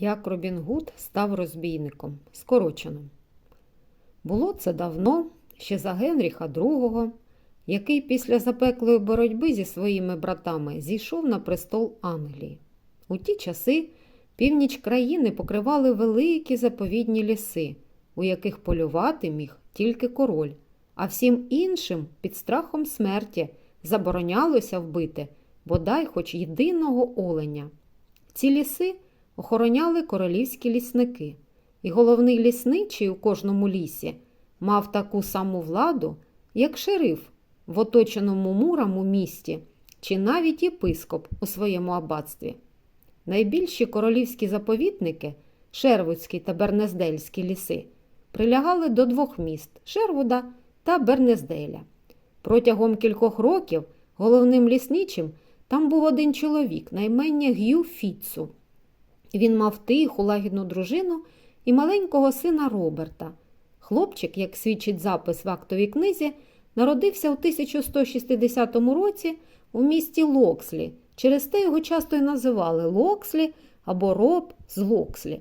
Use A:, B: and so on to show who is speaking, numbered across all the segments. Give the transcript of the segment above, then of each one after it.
A: Як Робін Гуд став розбійником. Скорочено. Було це давно, ще за Генріха II, який після запеклої боротьби зі своїми братами зійшов на престол Англії. У ті часи північ країни покривали великі заповідні ліси, у яких полювати міг тільки король, а всім іншим під страхом смерті заборонялося вбити бодай хоч єдиного оленя. Ці ліси охороняли королівські лісники, і головний лісничий у кожному лісі мав таку саму владу, як шериф в оточеному мурам у місті чи навіть єпископ у своєму аббатстві. Найбільші королівські заповідники Шервудський та Бернездельські ліси прилягали до двох міст Шервуда та Бернезделя. Протягом кількох років головним лісничим там був один чоловік, наймення Г'ю Фіцу. Він мав тиху лагідну дружину і маленького сина Роберта. Хлопчик, як свідчить запис в актовій книзі, народився у 1160 році у місті Локслі. Через те його часто й називали Локслі або Роб з Локслі.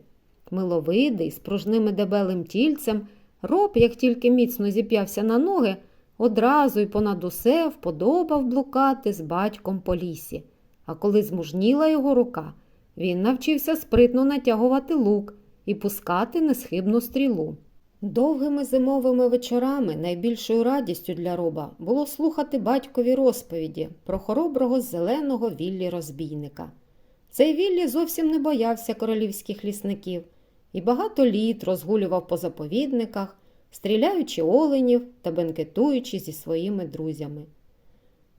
A: Миловидий, з пружним дебелим тільцем, роб, як тільки міцно зіп'явся на ноги, одразу й понад усе вподобав блукати з батьком по лісі. А коли змужніла його рука, він навчився спритно натягувати лук і пускати несхибну стрілу. Довгими зимовими вечорами найбільшою радістю для роба було слухати батькові розповіді про хороброго зеленого віллі розбійника. Цей віллі зовсім не боявся королівських лісників і багато літ розгулював по заповідниках, стріляючи оленів та бенкетуючи зі своїми друзями.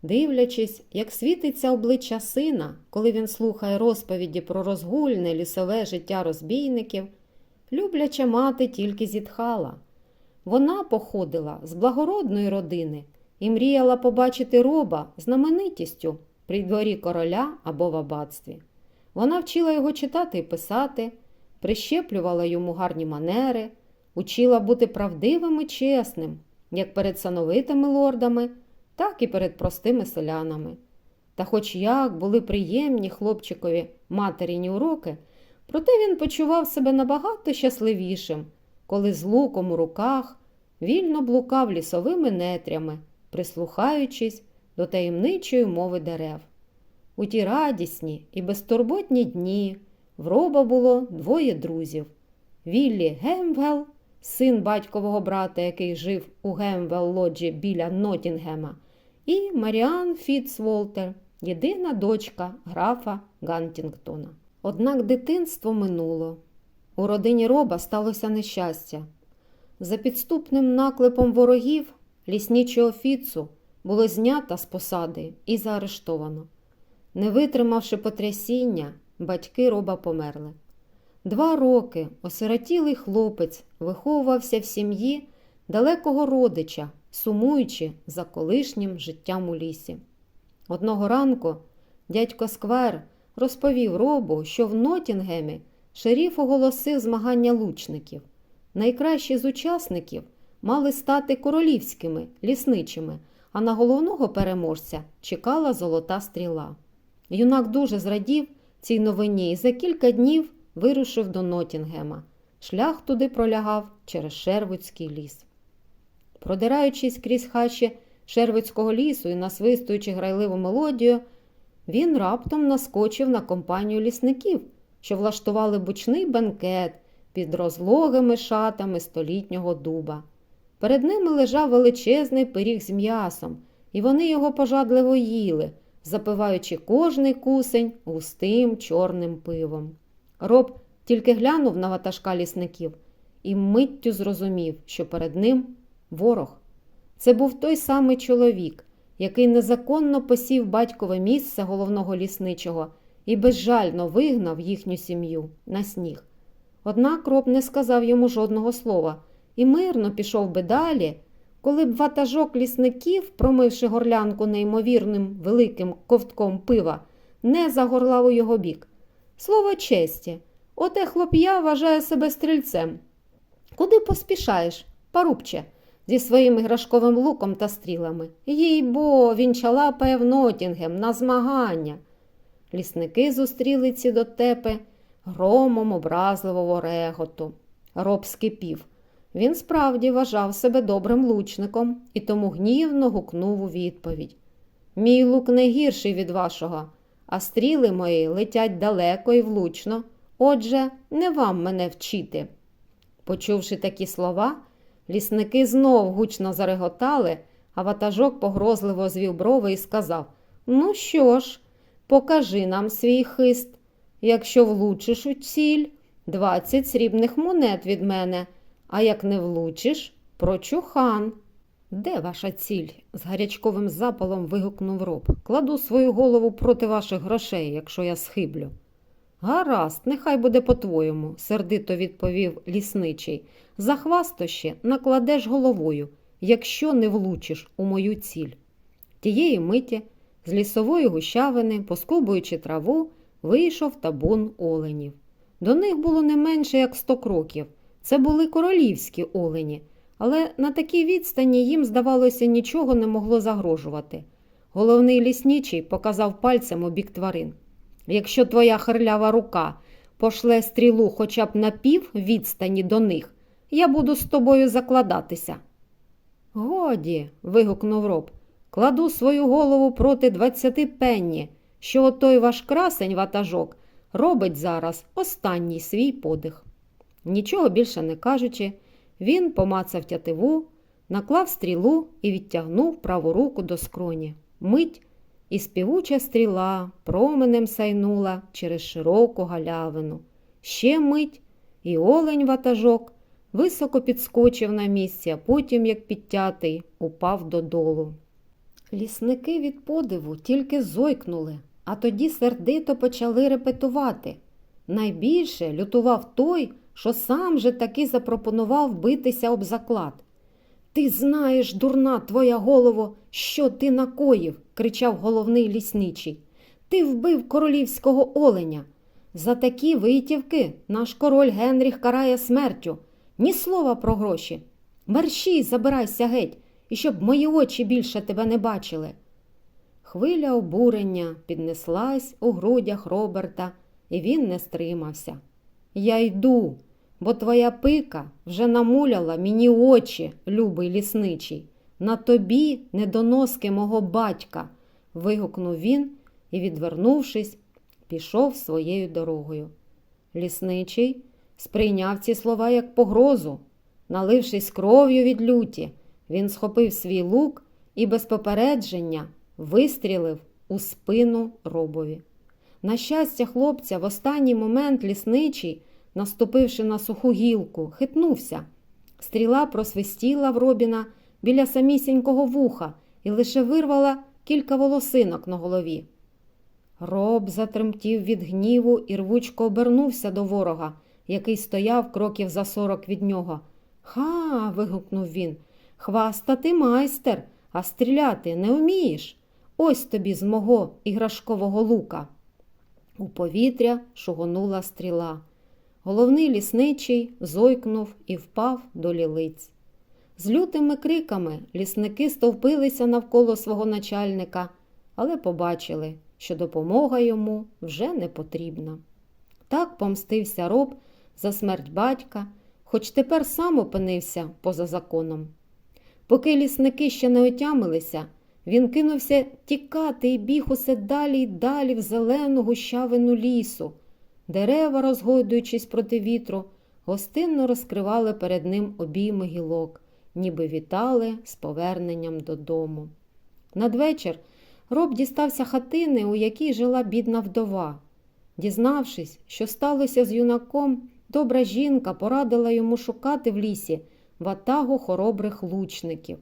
A: Дивлячись, як світиться обличчя сина, коли він слухає розповіді про розгульне лісове життя розбійників, любляча мати тільки зітхала. Вона походила з благородної родини і мріяла побачити роба знаменитістю при дворі короля або в аббатстві. Вона вчила його читати і писати, прищеплювала йому гарні манери, учила бути правдивим і чесним, як перед сановитими лордами, так і перед простими селянами. Та хоч як були приємні хлопчикові матеріні уроки, проте він почував себе набагато щасливішим, коли з луком у руках вільно блукав лісовими нетрями, прислухаючись до таємничої мови дерев. У ті радісні і безтурботні дні в роба було двоє друзів Віллі Гемвел, син батькового брата, який жив у Гемвел лоджі біля Нотінгема, і Маріан Фіцволтер, єдина дочка графа Гантінгтона. Однак дитинство минуло. У родині роба сталося нещастя. За підступним наклепом ворогів ліснічого Фіцу було знято з посади і заарештовано. Не витримавши потрясіння, батьки роба померли. Два роки осиротілий хлопець виховувався в сім'ї далекого родича, сумуючи за колишнім життям у лісі. Одного ранку дядько Сквер розповів робу, що в Нотінгемі шеріф оголосив змагання лучників. Найкращі з учасників мали стати королівськими, лісничими, а на головного переможця чекала золота стріла. Юнак дуже зрадів цій новині і за кілька днів вирушив до Нотінгема. Шлях туди пролягав через Шервудський ліс. Продираючись крізь хащі Шервудського лісу і насвистуючи грайливу мелодію, він раптом наскочив на компанію лісників, що влаштували бучний бенкет під розлогими шатами столітнього дуба. Перед ними лежав величезний пиріг з м'ясом, і вони його пожадливо їли, запиваючи кожний кусень густим чорним пивом. Роб тільки глянув на ватажка лісників і миттю зрозумів, що перед ним ворог. Це був той самий чоловік, який незаконно посів батькове місце головного лісничого і безжально вигнав їхню сім'ю на сніг. Однак роб не сказав йому жодного слова і мирно пішов би далі, коли б ватажок лісників, промивши горлянку неймовірним великим ковтком пива, не загорлав у його бік. Слово честі, оте хлоп'я вважає себе стрільцем. Куди поспішаєш, парубче? Зі своїм іграшковим луком та стрілами. Їй бо, він чалапає в Нотінгем на змагання. Лісники зустріли ці дотепи громом образливого реготу. Роб скипів. Він справді вважав себе добрим лучником і тому гнівно гукнув у відповідь. Мій лук не гірший від вашого, а стріли мої летять далеко і влучно. Отже, не вам мене вчити. Почувши такі слова, лісники знов гучно зареготали, а ватажок погрозливо звів брови і сказав Ну що ж, покажи нам свій хист. Якщо влучиш у ціль, двадцять срібних монет від мене, а як не влучиш, прочухан. Де ваша ціль? з гарячковим запалом вигукнув роб. Кладу свою голову проти ваших грошей, якщо я схиблю. Гаразд, нехай буде по-твоєму, сердито відповів лісничий. За хвастощі накладеш головою, якщо не влучиш у мою ціль. Тієї миті з лісової гущавини, поскубуючи траву, вийшов табун оленів. До них було не менше як сто кроків. Це були королівські олені, але на такій відстані їм, здавалося, нічого не могло загрожувати. Головний лісничий показав пальцем у бік тварин. Якщо твоя хирлява рука пошле стрілу хоча б на пів відстані до них, я буду з тобою закладатися. Годі. вигукнув роб, кладу свою голову проти двадцяти пенні, що отой ваш красень ватажок робить зараз останній свій подих. Нічого більше не кажучи, він помацав тятиву, наклав стрілу і відтягнув праву руку до скроні. Мить і співуча стріла променем сайнула через широку галявину. Ще мить, і олень ватажок високо підскочив на місці, а потім, як підтятий, упав додолу. Лісники від подиву тільки зойкнули, а тоді сердито почали репетувати. Найбільше лютував той, що сам же таки запропонував битися об заклад. Ти знаєш, дурна твоя голово, що ти накоїв, кричав головний лісничий. Ти вбив королівського оленя. За такі витівки наш король Генріх карає смертю. Ні слова про гроші. Мерщій, забирайся геть, і щоб мої очі більше тебе не бачили. Хвиля обурення піднеслась у грудях Роберта, і він не стримався. Я йду, бо твоя пика вже намуляла мені очі, любий лісничий. На тобі, недоноски мого батька, вигукнув він і, відвернувшись, пішов своєю дорогою. Лісничий сприйняв ці слова як погрозу. Налившись кров'ю від люті, він схопив свій лук і без попередження вистрілив у спину робові. На щастя, хлопця, в останній момент лісничий, наступивши на суху гілку, хитнувся. Стріла просвистіла в робіна біля самісінького вуха і лише вирвала кілька волосинок на голові. Роб затремтів від гніву і рвучко обернувся до ворога, який стояв кроків за сорок від нього. Ха. вигукнув він. Хвастати майстер, а стріляти не вмієш. Ось тобі з мого іграшкового лука. У повітря шугонула стріла. Головний лісничий зойкнув і впав до лілиць. З лютими криками лісники стовпилися навколо свого начальника, але побачили, що допомога йому вже не потрібна. Так помстився роб за смерть батька, хоч тепер сам опинився поза законом. Поки лісники ще не отямилися, він кинувся тікати і біг усе далі й далі в зелену гущавину лісу. Дерева, розгойдуючись проти вітру, гостинно розкривали перед ним обійми гілок, ніби вітали з поверненням додому. Надвечір роб дістався хатини, у якій жила бідна вдова. Дізнавшись, що сталося з юнаком, добра жінка порадила йому шукати в лісі ватагу хоробрих лучників.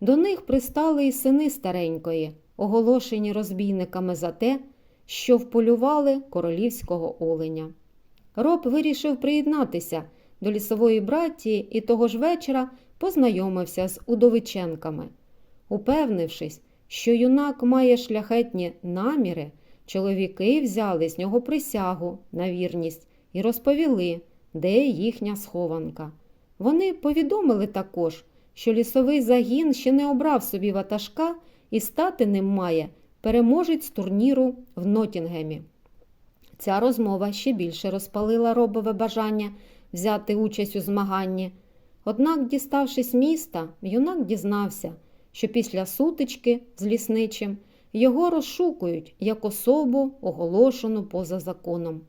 A: До них пристали і сини старенької, оголошені розбійниками за те, що вполювали королівського оленя. Роб вирішив приєднатися до лісової братії і того ж вечора познайомився з удовиченками. Упевнившись, що юнак має шляхетні наміри, чоловіки взяли з нього присягу на вірність і розповіли, де їхня схованка. Вони повідомили також, що лісовий загін ще не обрав собі ватажка і стати ним має переможець турніру в Нотінгемі. Ця розмова ще більше розпалила робове бажання взяти участь у змаганні. Однак, діставшись міста, юнак дізнався, що після сутички з лісничим його розшукують як особу, оголошену поза законом.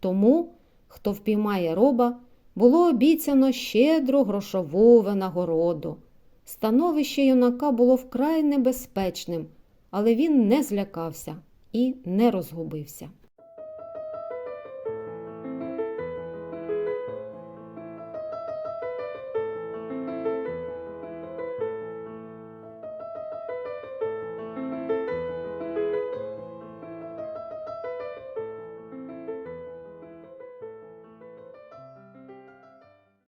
A: Тому, хто впіймає роба, було обіцяно щедру грошову винагороду. Становище юнака було вкрай небезпечним, але він не злякався і не розгубився.